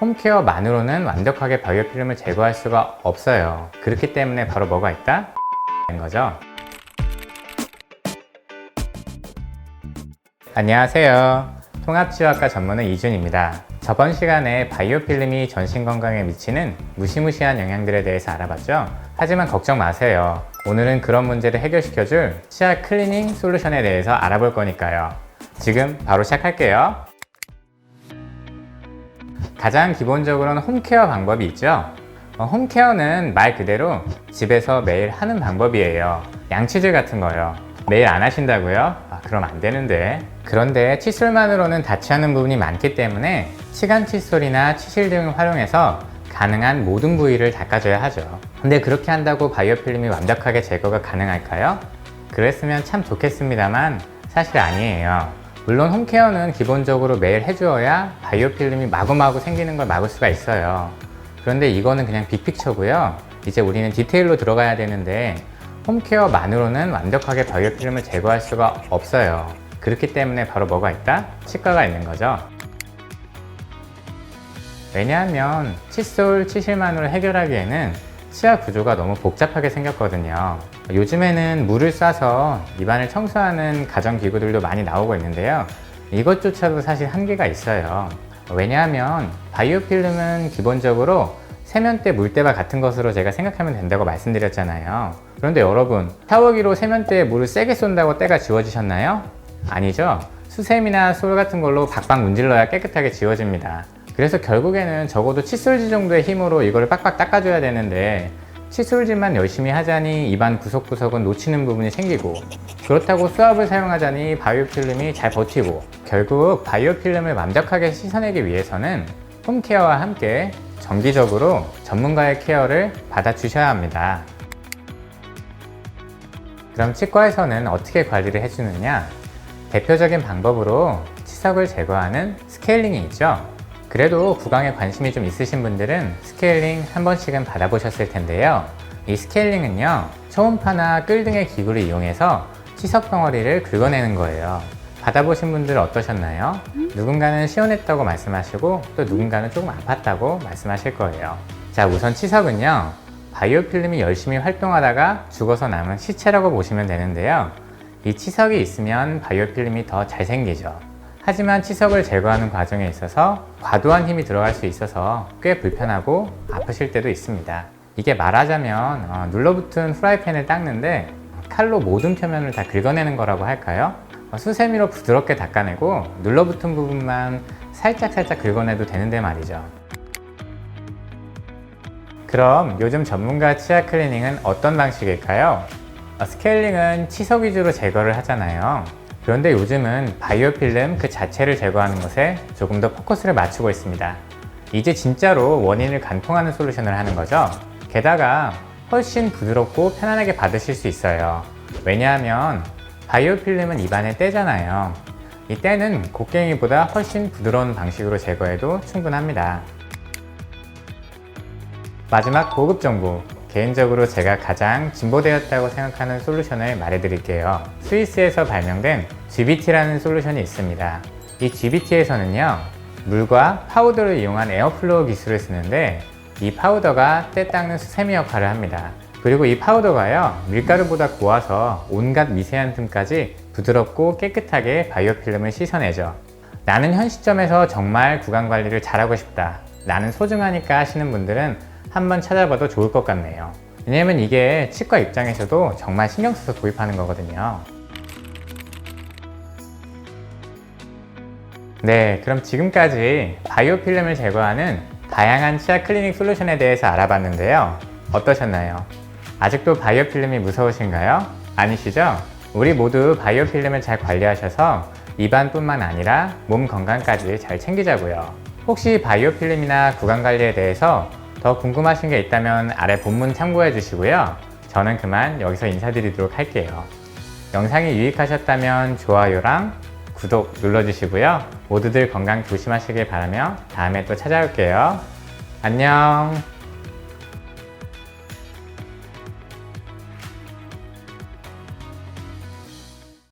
홈케어만으로는 완벽하게 바이오 필름을 제거할 수가 없어요. 그렇기 때문에 바로 뭐가 있다? 된 거죠. 안녕하세요. 통합치료학과 전문의 이준입니다. 저번 시간에 바이오 필름이 전신 건강에 미치는 무시무시한 영향들에 대해서 알아봤죠? 하지만 걱정 마세요. 오늘은 그런 문제를 해결시켜줄 치아 클리닝 솔루션에 대해서 알아볼 거니까요. 지금 바로 시작할게요. 가장 기본적으로는 홈케어 방법이 있죠. 어, 홈케어는 말 그대로 집에서 매일 하는 방법이에요. 양치질 같은 거요. 매일 안 하신다고요? 아, 그럼 안 되는데. 그런데 칫솔만으로는 닿지 않는 부분이 많기 때문에 치간 칫솔이나 치실 등을 활용해서 가능한 모든 부위를 닦아줘야 하죠. 근데 그렇게 한다고 바이오 필름이 완벽하게 제거가 가능할까요? 그랬으면 참 좋겠습니다만 사실 아니에요. 물론 홈케어는 기본적으로 매일 해주어야 바이오 필름이 마구마구 생기는 걸 막을 수가 있어요. 그런데 이거는 그냥 빅픽처고요. 이제 우리는 디테일로 들어가야 되는데 홈케어만으로는 완벽하게 바이오 필름을 제거할 수가 없어요. 그렇기 때문에 바로 뭐가 있다? 치과가 있는 거죠. 왜냐하면 칫솔, 치실만으로 해결하기에는 치아 구조가 너무 복잡하게 생겼거든요. 요즘에는 물을 쏴서 입안을 청소하는 가전기구들도 많이 나오고 있는데요. 이것조차도 사실 한계가 있어요. 왜냐하면 바이오 필름은 기본적으로 세면대 물때와 같은 것으로 제가 생각하면 된다고 말씀드렸잖아요. 그런데 여러분, 샤워기로 세면대에 물을 세게 쏜다고 때가 지워지셨나요? 아니죠. 수세미나 솔 같은 걸로 박박 문질러야 깨끗하게 지워집니다. 그래서 결국에는 적어도 칫솔질 정도의 힘으로 이거를 빡빡 닦아줘야 되는데 칫솔질만 열심히 하자니 입안 구석구석은 놓치는 부분이 생기고 그렇다고 수압을 사용하자니 바이오 필름이 잘 버티고 결국 바이오 필름을 완벽하게 씻어내기 위해서는 홈케어와 함께 정기적으로 전문가의 케어를 받아주셔야 합니다. 그럼 치과에서는 어떻게 관리를 해주느냐? 대표적인 방법으로 치석을 제거하는 스케일링이 있죠. 그래도 구강에 관심이 좀 있으신 분들은 스케일링 한 번씩은 받아보셨을 텐데요. 이 스케일링은요, 초음파나 끌 등의 기구를 이용해서 치석 덩어리를 긁어내는 거예요. 받아보신 분들 어떠셨나요? 누군가는 시원했다고 말씀하시고 또 누군가는 조금 아팠다고 말씀하실 거예요. 자, 우선 치석은요, 바이오 필름이 열심히 활동하다가 죽어서 남은 시체라고 보시면 되는데요. 이 치석이 있으면 바이오 필름이 더 잘 생기죠. 하지만 치석을 제거하는 과정에 있어서 과도한 힘이 들어갈 수 있어서 꽤 불편하고 아프실 때도 있습니다. 이게 말하자면 어, 눌러붙은 프라이팬을 닦는데 칼로 모든 표면을 다 긁어내는 거라고 할까요? 어, 수세미로 부드럽게 닦아내고 눌러붙은 부분만 살짝살짝 긁어내도 되는데 말이죠. 그럼 요즘 전문가 치아 클리닝은 어떤 방식일까요? 어, 스케일링은 치석 위주로 제거를 하잖아요. 그런데 요즘은 바이오 필름 그 자체를 제거하는 것에 조금 더 포커스를 맞추고 있습니다. 이제 진짜로 원인을 간통하는 솔루션을 하는 거죠. 게다가 훨씬 부드럽고 편안하게 받으실 수 있어요. 왜냐하면 바이오 필름은 입안에 떼잖아요. 이 때는 곡괭이보다 훨씬 부드러운 방식으로 제거해도 충분합니다. 마지막 고급 정보. 개인적으로 제가 가장 진보되었다고 생각하는 솔루션을 말해드릴게요. 스위스에서 발명된 GBT라는 솔루션이 있습니다. 이 GBT에서는요, 물과 파우더를 이용한 에어플로우 기술을 쓰는데 이 파우더가 때 닦는 수세미 역할을 합니다. 그리고 이 파우더가요, 밀가루보다 고와서 온갖 미세한 틈까지 부드럽고 깨끗하게 바이오 필름을 씻어내죠. 나는 현 시점에서 정말 구강 관리를 잘하고 싶다. 나는 소중하니까 하시는 분들은 한번 찾아봐도 좋을 것 같네요. 왜냐면 이게 치과 입장에서도 정말 신경 써서 도입하는 거거든요. 네, 그럼 지금까지 바이오 필름을 제거하는 다양한 치아 클리닉 솔루션에 대해서 알아봤는데요. 어떠셨나요? 아직도 바이오 필름이 무서우신가요? 아니시죠? 우리 모두 바이오 필름을 잘 관리하셔서 입안뿐만 아니라 몸 건강까지 잘 챙기자고요. 혹시 바이오 필름이나 구강 관리에 대해서 더 궁금하신 게 있다면 아래 본문 참고해 주시고요. 저는 그만 여기서 인사드리도록 할게요. 영상이 유익하셨다면 좋아요랑 구독 눌러주시고요. 모두들 건강 조심하시길 바라며 다음에 또 찾아올게요. 안녕.